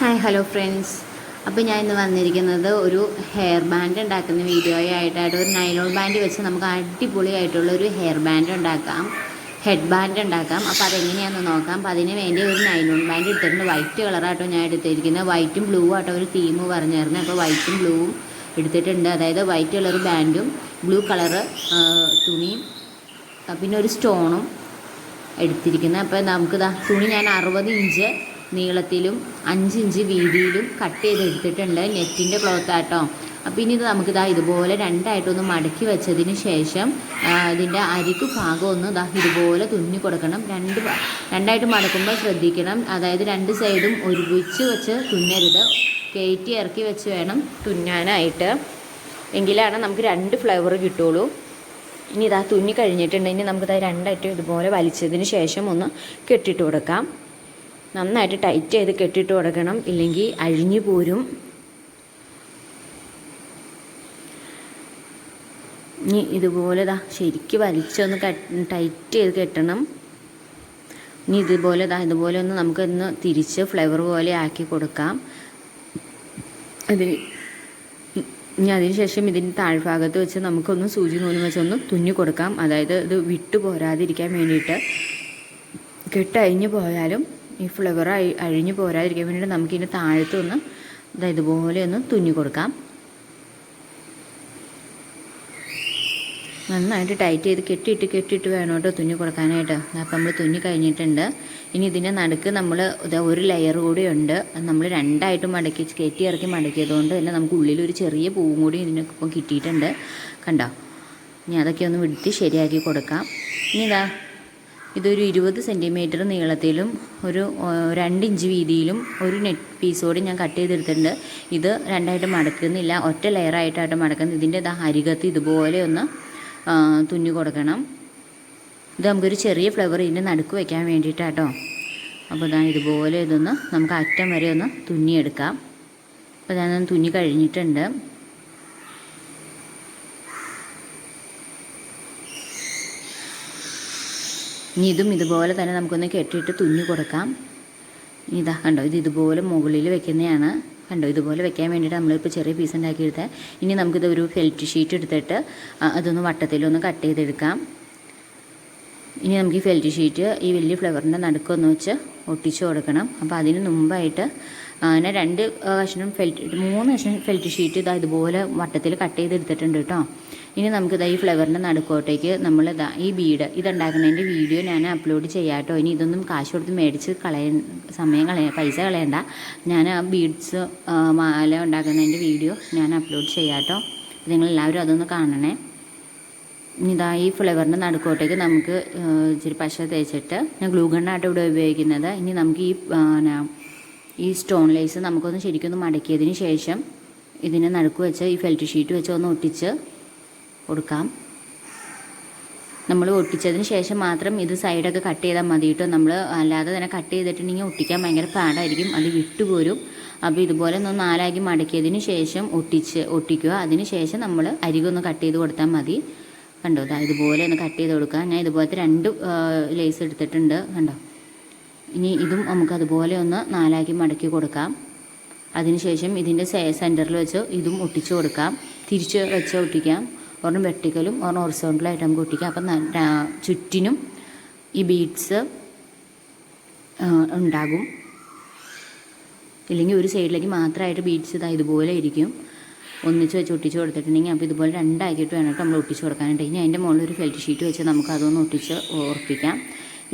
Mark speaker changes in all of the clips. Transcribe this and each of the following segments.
Speaker 1: Hi hello friends അപ്പോൾ ഞാൻ ഇന്ന് വന്നിരിക്കുന്നത് ഒരു ഹെയർ ബാൻഡ് ഉണ്ടാക്കുന്ന വീഡിയോ ആയിട്ടായിട്ട് ഒരു നൈലോൺ ബാൻഡ് വെച്ച് നമുക്ക് അടിപൊളിയായിട്ടുള്ള ഒരു ഹെയർ ബാൻഡ് ഉണ്ടാക്കാം. ഹെഡ് ബാൻഡ് ഉണ്ടാക്കാം. അപ്പോൾ അതെങ്ങനെയാണെന്ന് നോക്കാം. അപ്പോൾ അതിന് വേണ്ടി ഒരു നൈലോൺ ബാൻഡ് എടുത്തിട്ടുണ്ട് വൈറ്റ് കളറാട്ടോ ഞാൻ എടുത്തിരിക്കുന്നത്. വൈറ്റും ബ്ലൂ ആട്ടോ ഒരു തീം പറഞ്ഞായിരുന്നു അപ്പോൾ വൈറ്റും ബ്ലൂവും എടുത്തിട്ടുണ്ട്. അതായത് വൈറ്റ് കളർ ബാൻഡും ബ്ലൂ കളറ് തുണിയും പിന്നെ ഒരു സ്റ്റോണും എടുത്തിരിക്കുന്നത്. അപ്പോൾ നമുക്കിതാ തുണി ഞാൻ അറുപത് ഇഞ്ച് നീളത്തിലും അഞ്ച് ഇഞ്ച് വീതിയിലും കട്ട് ചെയ്ത് എടുത്തിട്ടുണ്ട് നെറ്റിന്റെ ക്ലോത്ത് ആട്ടോ. അപ്പോൾ ഇനി ഇത് നമുക്ക് ദാ ഇതുപോലെ രണ്ടായിട്ടൊന്ന് മടക്കി വെച്ചതിന് ശേഷം ഇതിന്റെ അരിക്ക് ഭാഗം ഒന്ന് ഇതാ ഇതുപോലെ തുന്നി കൊടുക്കണം. രണ്ട് രണ്ടായിട്ട് മടക്കുമ്പോൾ ശ്രദ്ധിക്കണം. അതായത് രണ്ട് സൈഡും ഒരുമിച്ച് വെച്ച് തുന്നരുത്. കയറ്റി ഇറക്കി വെച്ച് വേണം തുന്നാനായിട്ട്. എങ്കിലാണ് നമുക്ക് രണ്ട് ഫ്ലേവർ കിട്ടുള്ളൂ. ഇനി ഇതാ തുന്നി കഴിഞ്ഞിട്ടുണ്ടെങ്കിൽ നമുക്കിത് രണ്ടായിട്ടും ഇതുപോലെ വലിച്ചതിന് ശേഷം ഒന്ന് കെട്ടിട്ട് കൊടുക്കാം. നന്നായിട്ട് ടൈറ്റ് ചെയ്ത് കെട്ടിട്ട് കൊടുക്കണം. ഇല്ലെങ്കിൽ അഴിഞ്ഞു പോരും. ഇനി ഇതുപോലെ ദാ ശരിക്ക് വലിച്ചൊന്ന് ടൈറ്റ് ചെയ്ത് കെട്ടണം. ഇനി ഇതുപോലെ ദാ ഇതുപോലെ ഒന്ന് നമുക്കൊന്ന് തിരിച്ച് ഫ്ലേവർ പോലെ ആക്കി കൊടുക്കാം. അതിൽ ഇനി അതിനുശേഷം ഇതിന്റെ താഴ്ഭാഗത്ത് വെച്ച് നമുക്കൊന്ന് സൂചി നൂലും വെച്ചൊന്ന് തുന്നി കൊടുക്കാം. അതായത് ഇത് വിട്ടു പോരാതിരിക്കാൻ വേണ്ടിയിട്ട് കെട്ടഴിഞ്ഞു പോയാലും ഈ ഫ്ലവർ അഴി അഴിഞ്ഞു പോരാതിരിക്കാൻ വേണ്ടിയിട്ട് താഴത്തൊന്ന് ഇതാ ഇതുപോലെ ഒന്ന് തുന്നി കൊടുക്കാം. നന്നായിട്ട് ടൈറ്റ് ചെയ്ത് കെട്ടിയിട്ട് കെട്ടിയിട്ട് വേണം കേട്ടോ തുന്നി കൊടുക്കാനായിട്ട്. അപ്പം നമ്മൾ തുന്നി കഴിഞ്ഞിട്ടുണ്ട്. ഇനി ഇതിന്റെ നടുക്ക് നമ്മൾ ഇതാ ഒരു ലെയർ കൂടി ഉണ്ട്. നമ്മൾ രണ്ടായിട്ട് മടക്കി കയറ്റി ഇറക്കി മടക്കിയതുകൊണ്ട് തന്നെ നമുക്ക് ഉള്ളിൽ ഒരു ചെറിയ പൂവും കൂടി ഇതിനൊപ്പം കിട്ടിയിട്ടുണ്ട്. കണ്ടോ? ഇനി അതൊക്കെ ഒന്ന് വിടുത്തി ശരിയാക്കി കൊടുക്കാം. ഇനി ഇതാ ഇതൊരു ഇരുപത് സെന്റിമീറ്റർ നീളത്തിലും ഒരു രണ്ട് ഇഞ്ച് വീതിയിലും ഒരു നെറ്റ് പീസോട് ഞാൻ കട്ട് ചെയ്തെടുത്തിട്ടുണ്ട്. ഇത് രണ്ടായിട്ട് മടക്കുന്നില്ല. ഒറ്റ ലെയറായിട്ടായിട്ട് മടക്കുന്നത്. ഇതിന്റെ ഇതാ അരികത്ത് ഇതുപോലെ ഒന്ന് തുന്നി കൊടുക്കണം. ഇത് നമുക്കൊരു ചെറിയ ഫ്ലവർ ഇതിന്റെ നടുക്ക് വയ്ക്കാൻ വേണ്ടിയിട്ടാട്ടോ. അപ്പോൾ ഞാൻ ഇതുപോലെ ഇതൊന്ന് നമുക്ക് അറ്റം വരെ ഒന്ന് തുന്നിയെടുക്കാം. അപ്പോൾ ഞാനൊന്ന് തുന്നി കഴിഞ്ഞിട്ടുണ്ട്. ഇനി ഇതും ഇതുപോലെ തന്നെ നമുക്കൊന്ന് കെട്ടിയിട്ട് തുന്നി കൊടുക്കാം. ഇതാ കണ്ടോ ഇത് ഇതുപോലെ മുകളിൽ വെക്കുന്നതാണ്. കണ്ടോ ഇതുപോലെ വെക്കാൻ വേണ്ടിയിട്ട് നമ്മളിപ്പോൾ ചെറിയ പീസ് ഉണ്ടാക്കിയെടുത്തത് ഇനി നമുക്കിത് ഒരു ഫെൽറ്റ് ഷീറ്റ് എടുത്തിട്ട് അതൊന്ന് വട്ടത്തിലൊന്ന് കട്ട് ചെയ്തെടുക്കാം. ഇനി നമുക്ക് ഈ ഫെൽറ്റ് ഷീറ്റ് ഈ വലിയ ഫ്ലവറിന്റെ നടുക്കൊന്ന് വെച്ച് ഒട്ടിച്ച് കൊടുക്കണം. അപ്പോൾ അതിന് മുമ്പായിട്ട് അങ്ങനെ രണ്ട് കഷ്ണം ഫെൽറ്റ് മൂന്ന് കഷ്ണം ഫെൽറ്റ് ഷീറ്റ് ഇതാ ഇതുപോലെ വട്ടത്തിൽ കട്ട് ചെയ്തെടുത്തിട്ടുണ്ട് കേട്ടോ. ഇനി നമുക്ക് ഇതാ ഈ ഫ്ലവറിന്റെ നടുക്കോട്ടേക്ക് നമ്മൾ ഇതാ ഈ ബീഡ് ഇതുണ്ടാക്കുന്നതിന്റെ വീഡിയോ ഞാൻ അപ്ലോഡ് ചെയ്യാം കേട്ടോ ഇനി ഇതൊന്നും കാശ് കൊടുത്ത് മേടിച്ച് കളയ സമയം കളയ പൈസ കളയണ്ട. ഞാൻ ആ ബീഡ്സ് മാല ഉണ്ടാക്കുന്നതിന്റെ വീഡിയോ ഞാൻ അപ്ലോഡ് ചെയ്യാം കേട്ടോ നിങ്ങളെല്ലാവരും അതൊന്ന് കാണണേ. ഇതാ ഈ ഫ്ലവറിന്റെ നടുക്കോട്ടേക്ക് നമുക്ക് ഇച്ചിരി പശ തേച്ചിട്ട് ഞാൻ ഗ്ലൂ ഗണ്ണായിട്ട് ഇവിടെ ഉപയോഗിക്കുന്നത്. ഇനി നമുക്ക് ഈ ഈ സ്റ്റോൺ ലൈസ് നമുക്കൊന്ന് ശരിക്കൊന്ന് മടക്കിയതിന് ശേഷം ഇതിനെ നടുക്ക് വെച്ച് ഈ ഫെൽറ്റ് ഷീറ്റ് വെച്ച് ഒന്ന് ഒട്ടിച്ച് കൊടുക്കാം. നമ്മൾ ഒട്ടിച്ചതിന് ശേഷം മാത്രം ഇത് സൈഡൊക്കെ കട്ട് ചെയ്താൽ മതി കേട്ടോ. നമ്മൾ അല്ലാതെ തന്നെ കട്ട് ചെയ്തിട്ടുണ്ടെങ്കിൽ ഒട്ടിക്കാൻ ഭയങ്കര പാടായിരിക്കും. അത് വിട്ടുപോരും. അപ്പോൾ ഇതുപോലെ ഒന്ന് നാലാക്കി മടക്കിയതിന് ശേഷം ഒട്ടിച്ച് ഒട്ടിക്കുക. അതിന് ശേഷം നമ്മൾ അരികൊന്ന് കട്ട് ചെയ്ത് കൊടുത്താൽ മതി. കണ്ടോ? ഇതുപോലെ ഒന്ന് കട്ട് ചെയ്ത് കൊടുക്കുക. ഞാൻ ഇതുപോലത്തെ രണ്ട് ലേസ് എടുത്തിട്ടുണ്ട്. കണ്ടോ? ഇനി ഇതും നമുക്ക് അതുപോലെ ഒന്ന് നാലാക്കി മടക്കി കൊടുക്കാം. അതിനുശേഷം ഇതിന്റെ സെന്ററിൽ വെച്ച് ഇതും ഒട്ടിച്ച് കൊടുക്കാം. തിരിച്ച് വെച്ച് ഒട്ടിക്കാം. ഒരെണ്ണം വെർട്ടിക്കലും ഒരെണ്ണം ഒറിസോണ്ടലായിട്ട് നമുക്ക് ഒട്ടിക്കാം. അപ്പം ചുറ്റിനും ഈ ബീഡ്സ് ഉണ്ടാകും. ഇല്ലെങ്കിൽ ഒരു സൈഡിലേക്ക് മാത്രമായിട്ട് ബീഡ്സ് ഇതാ ഇതുപോലെ ഇരിക്കും. ഒന്നിച്ച് വെച്ച് ഒട്ടിച്ച് കൊടുത്തിട്ടുണ്ടെങ്കിൽ അപ്പോൾ ഇതുപോലെ രണ്ടാക്കിയിട്ട് വേണം നമ്മൾ ഒട്ടിച്ച് കൊടുക്കാനായിട്ട്. ഇനി അതിന്റെ മുകളിൽ ഒരു ഫെൽറ്റ് ഷീറ്റ് വെച്ച് നമുക്ക് അതൊന്ന് ഒട്ടിച്ച് ഉറപ്പിക്കാം.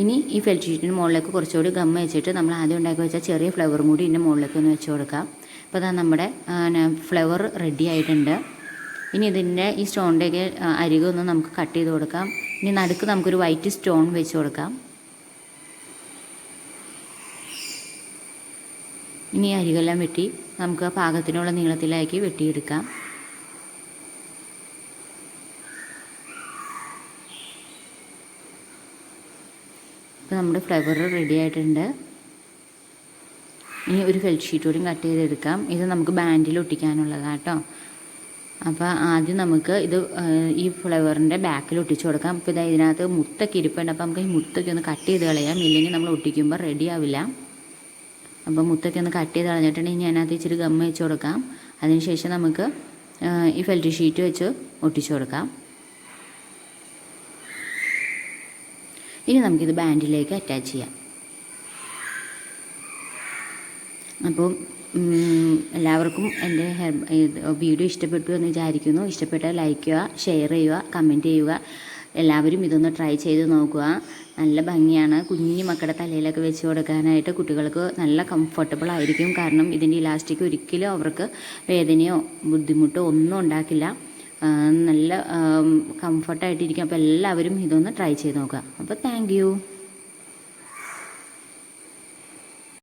Speaker 1: ഇനി ഈ ഫെൽറ്റ് ഷീറ്റിന് മുകളിലേക്ക് കുറച്ചുകൂടി ഗം വെച്ചിട്ട് നമ്മൾ ആദ്യം ഉണ്ടാക്കി വെച്ച ചെറിയ ഫ്ലവറും കൂടി ഇതിന്റെ മുകളിലേക്ക് ഒന്ന് വെച്ച് കൊടുക്കാം. അപ്പോൾ അതാ നമ്മുടെ ഫ്ലവർ റെഡി ആയിട്ടുണ്ട്. ഇനി ഇതിന്റെ ഈ സ്റ്റോണിന്റെയൊക്കെ അരികൊന്ന് നമുക്ക് കട്ട് ചെയ്ത് കൊടുക്കാം. ഇനി നടുക്ക് നമുക്കൊരു വൈറ്റ് സ്റ്റോൺ വെച്ച് കൊടുക്കാം. ഇനി ഈ അരികെല്ലാം വെട്ടി നമുക്ക് പാകത്തിനുള്ള നീളത്തിലാക്കി വെട്ടിയെടുക്കാം. ഇപ്പോൾ നമ്മുടെ ഫ്ലവർ റെഡി ആയിട്ടുണ്ട്. ഇനി ഒരു ഫെൽറ്റ് ഷീറ്റ് കൂടി കട്ട് ചെയ്തെടുക്കാം. ഇത് നമുക്ക് ബാൻഡിൽ ഒട്ടിക്കാനുള്ളതാണ് കേട്ടോ. അപ്പോൾ ആദ്യം നമുക്ക് ഇത് ഈ ഫ്ലവറിന്റെ ബാക്കിൽ ഒട്ടിച്ച് കൊടുക്കാം. അപ്പോൾ ഇതാ ഇതിനകത്ത് മുത്തൊക്കെ ഇരിപ്പുണ്ട്. അപ്പോൾ നമുക്ക് ഈ മുത്തൊക്കെ ഒന്ന് കട്ട് ചെയ്ത് കളയാം. ഇല്ലെങ്കിൽ നമ്മൾ ഒട്ടിക്കുമ്പോൾ റെഡി ആവില്ല. അപ്പോൾ മുത്തൊക്കെ ഒന്ന് കട്ട് ചെയ്ത് കളഞ്ഞിട്ടുണ്ടെങ്കിൽ ഞാനത് ഇച്ചിരി ഗമ്മ വെച്ച് കൊടുക്കാം. അതിനുശേഷം നമുക്ക് ഈ ഫെൽറ്റ് ഷീറ്റ് വെച്ച് ഒട്ടിച്ചു കൊടുക്കാം. ഇനി നമുക്കിത് ബാൻഡിലേക്ക് അറ്റാച്ച് ചെയ്യാം. അപ്പോൾ എല്ലാവർക്കും എന്റെ വീഡിയോ ഇഷ്ടപ്പെട്ടു എന്ന് വിചാരിക്കുന്നു. ഇഷ്ടപ്പെട്ടാൽ ലൈക്ക് ചെയ്യുക ഷെയർ ചെയ്യുക കമന്റ് ചെയ്യുക. എല്ലാവരും ഇതൊന്ന് ട്രൈ ചെയ്ത് നോക്കുക. നല്ല ഭംഗിയാണ്. കുഞ്ഞു മക്കളുടെ തലയിലൊക്കെ വെച്ച് കൊടുക്കാനായിട്ട് കുട്ടികൾക്ക് നല്ല കംഫർട്ടബിൾ ആയിരിക്കും. കാരണം ഇതിന്റെ ഇലാസ്റ്റിക് ഒരിക്കലും അവർക്ക് വേദനയോ ബുദ്ധിമുട്ടോ ഒന്നും ഉണ്ടാക്കില്ല. നല്ല കംഫർട്ടായിട്ടിരിക്കും അപ്പോൾ എല്ലാവരും ഇതൊന്ന് ട്രൈ ചെയ്ത് നോക്കുക. അപ്പോൾ താങ്ക്